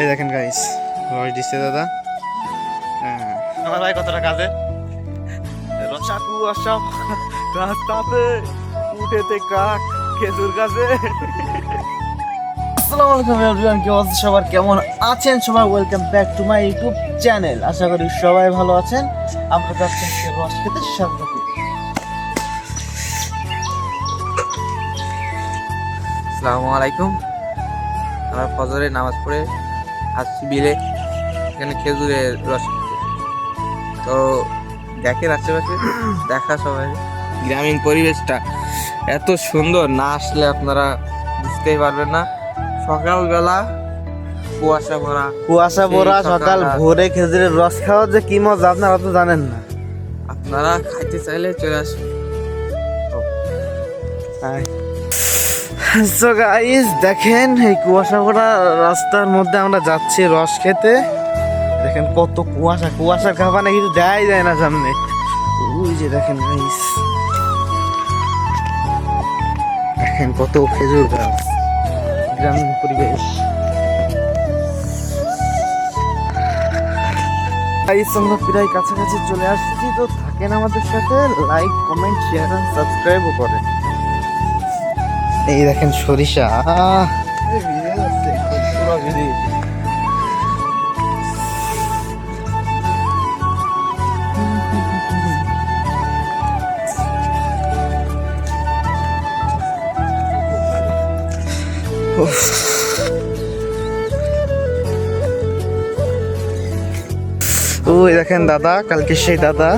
এই দেখেন গাইস রস দিচ্ছে দাদা। হ্যাঁ। আমার ভাই কতটা কাজে রসা কুয়াশা রাস্তাতে উঠেতে কাক খেজুর গাছে। আসসালামু আলাইকুম এভরিওয়ান কি অবস্থা? সবার কেমন আছেন? সবাই welcome back to my YouTube channel আশা করি সবাই ভালো আছেন। আমরা যাচ্ছি আজকে রস খেতে সাথে আসসালামু আলাইকুম। আমরা ফজরে নামাজ পড়ে আসছি বিলে এখানে খেজুরের রস তো দেখেন আশেপাশে দেখা সবাই। গ্রামীণ পরিবেশটা এত সুন্দর না আসলে আপনারা বুঝতেই পারবেন না। সকালবেলা কুয়াশা ভরা কুয়াশা ভরা সকাল ভোরে খেজুরের রস খাওয়ার যে কি মজা আপনারা তো জানেন না। আপনারা খাইতে চাইলে চলে আসুন। সো গাইস দেখেন এই কুয়াশা ভরা রাস্তার মধ্যে আমরা যাচ্ছি রস খেতে। দেখেন কত কুয়াশা, কুয়াশার খাবানা কিছু দেয় যায় না সামনে। ওই যে দেখেন গাইস দেখেন কত খেজুর গাছ। গ্রামীণ পরিবেশ। গাইস আমরা প্রায় কাছাকাছি চলে আসছি, তো থাকেন আমাদের সাথে। লাইক কমেন্ট শেয়ার সাবস্ক্রাইবও করেন। এই দেখেন সরিষা। ওই দেখেন দাদা, কালকে সেই দাদা,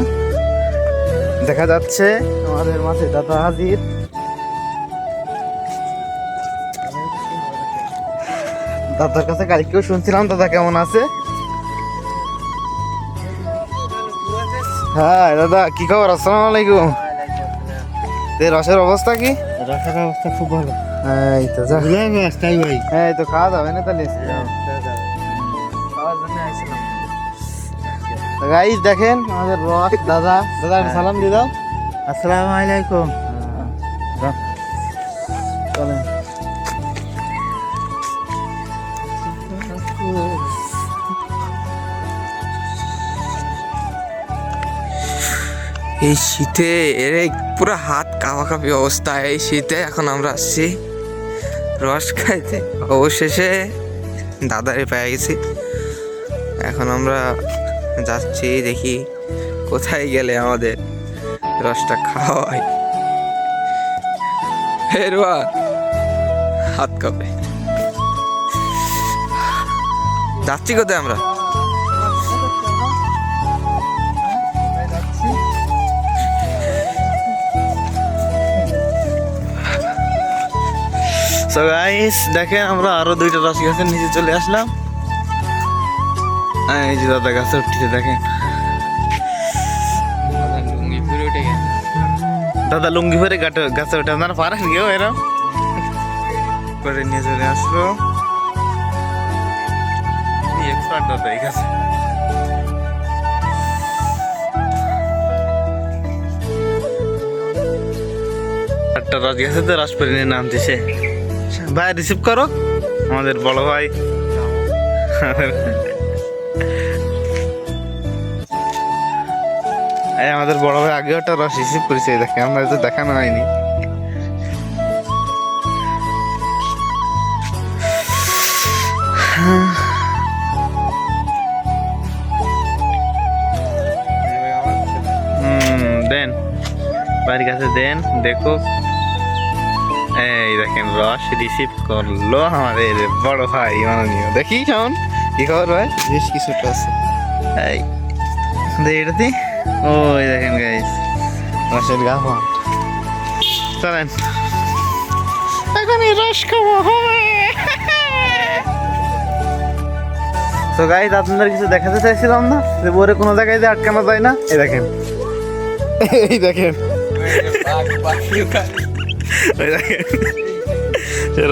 দেখা যাচ্ছে আমাদের মাঝে দাদা হাজির দাদার কাছে কালকেও শুনছিলাম দাদা কেমন আছে? হ্যাঁ দাদা কি খবর? আসসালামু আলাইকুম। রসের অবস্থা কি? রাখার অবস্থা খুব ভালো। এই তো যা। তাই ভাই। হ্যাঁ এই তো খাওয়া যাবে না তাহলে? দেখেন আমাদের রস দাদা। দাদা সালাম দিয়ে দাও। আসসালামু আলাইকুম। চলেন। এই শীতে, এর পুরো হাত কাঁপাকাঁপি অবস্থা, এই শীতে এখন আমরা আসছি রস খাইতে। অবশেষে দাদারে পেয়ে গেছি। এখন আমরা যাচ্ছি, দেখি কোথায় গেলে আমাদের রসটা খাওয়া হয় হাত কাঁপে। যাচ্ছি কোথায় আমরা? সো গাইস দেখেন আমরা আরও দুইটা রস গাছের নিচে চলে আসলাম। এই যে দাদা গাছের উঠছে দেখেন। গেছে। দাদা লুঙ্গি পরে গাছে গাছে ওঠে আপনারা পারেন কেউ এরম। করে নিয়ে চলে আসলো। এক্সপার্ট দাদা এই গাছে। একটা রস গেছে তো রস পরে নিয়ে নামতেছে ভাই রিসিভ করো। আমাদের বড় ভাই। আমাদের বড় ভাই আগে একটা রস রিসিভ করেছে দেখে আমরা তো দেখানো হয়নি। দেন। বাড়ির কাছে দেন দেখো এই দেখেন রস রিসিভ করল আমাদের বড় ভাই মাননীয়। দেখি কেমন কি খবর ভাই? বেশ কিছুটা আছে। এই এটাতে ওই দেখেন গাইস রসের গাফা চলেন। এখন এই রস খাব তো গাইস আপনাদের কিছু দেখাতে চাইছিলাম না? যে বোরে কোনো জায়গায় আটকানো যায় না? এই দেখেন। এই দেখেন। এই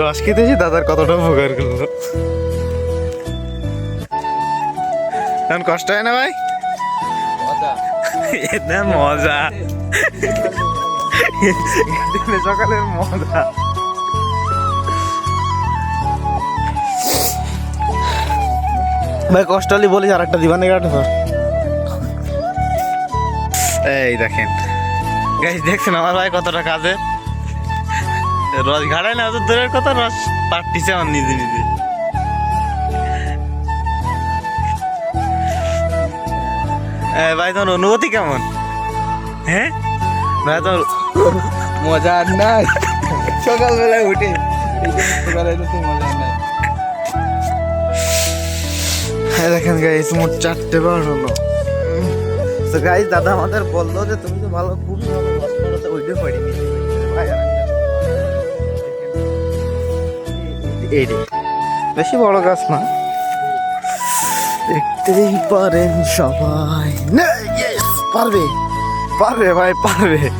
রস খেতে এসে দাদার কতটা উপকার করল। এখন কষ্ট হয় না ভাই? এটা মজা। সকালের মজা। ভাই কষ্ট হলে বলিস আর একটা দিবানে কাটে এই দেখেন। গাইস দেখছেন আমার ভাই কতটা কাজে রস ঘাড়ায় না অত দূরের কথা রস পাটতিছে আমার নিজে নিজে। এ, ভাই তোমার অনুভূতি কেমন? হ্যাঁ? ভাই তোমার মজা আর নাই। সকালবেলায় উঠে। সকালবেলায় তো মজা নাই হ্যাঁ দেখেন গাইস মোট চারটে বার হলো। তো গাইস দাদা আমাদের বলল যে তুমি তো ভালো খুবই ভালো রস করো তো ওইটা পারিনি বেশি বড় গাছ না। দেখতেই পারেন সবাই। পারবে। পারবে ভাই, পারবে।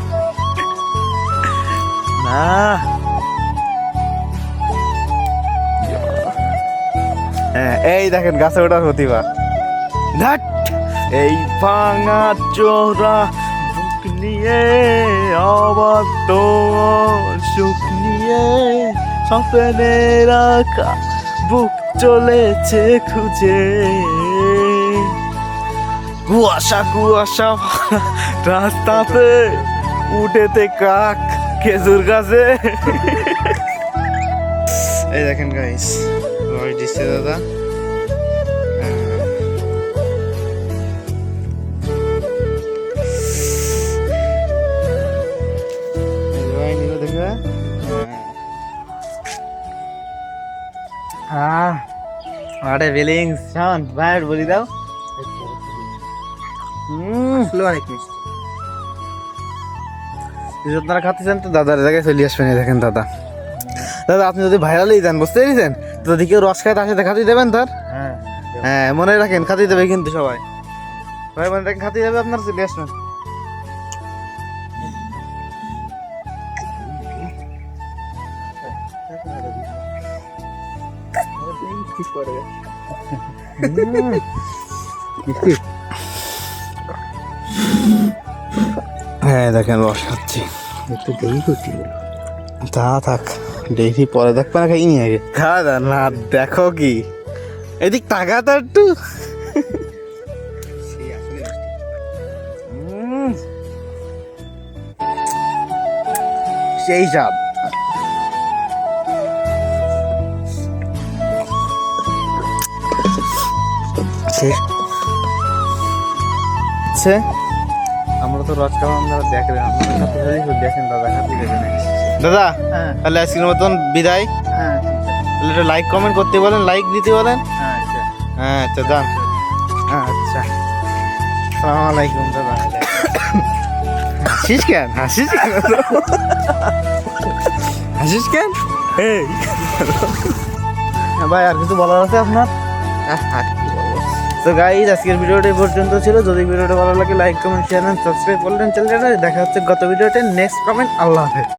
না। হ্যাঁ এই দেখেন, গাছে ওঠার প্রতিভা। ধাট এই ভাঙা চোরা বুক নিয়ে তো সুখ নিয়ে স্বপ্নের আঁকা বুক চলেছে খুঁজে। কুয়াশা কুয়াশা, রাস্তাতে উঠেতে কাক, খেজুর গাছে। এই দেখেন গাইস দিচ্ছে দাদা। আরে ফিলিংস শান ভাই বলি দাও হুম অনেক মিষ্টি যদি আপনারা খাতে চান তো দাদার জায়গায় চলে আসবেন দেখেন দাদা দাদা আপনি যদি ভাইরালই যান বুঝতে পেরেছেন তো যদি কেউ রস খায় তার সাথে খাতি দেবেন তার হ্যাঁ মনে রাখেন খাতি দেবে কিন্তু সবাই ভাই মনে রাখেন খাতি দেবে আপনার চলে আসবেন হ্যাঁ দেখেন রস খাচ্ছি একটু দেরি করতে তা থাক দেখি পরে দেখবে না খাই নিয়ে আগে। দাদা না দেখো কি। এদিক টাকা তো একটু। সেই স্বাদ আছে। আমরা তো রস খাওয়া আমরা দেখলেন আপনারা দেখেন দাদা খাতে দেবেন দাদা হ্যাঁ। তাহলে আজকের মতন বিদায়। হ্যাঁ তাহলে লাইক কমেন্ট করতে বলেন লাইক দিতে বলেন। হ্যাঁ আচ্ছা। হ্যাঁ আচ্ছা যান আচ্ছা। সালাম আলাইকুম দাদা। হাসিস কেন? হাসিস কেন? হাসিস কেন? এই। ভাই আর কিছু বলার আছে আপনার? বলব তো গাইজ আজকের ভিডিওটা পর্যন্ত ছিল। যদি ভিডিওটা ভালো লাগে লাইক কমেন্ট শেয়ার সাবস্ক্রাইব করলেন চ্যানেলটা দেখা হচ্ছে গত ভিডিওতে। নেক্সট কমেন্ট আল্লাহ হাফেজ।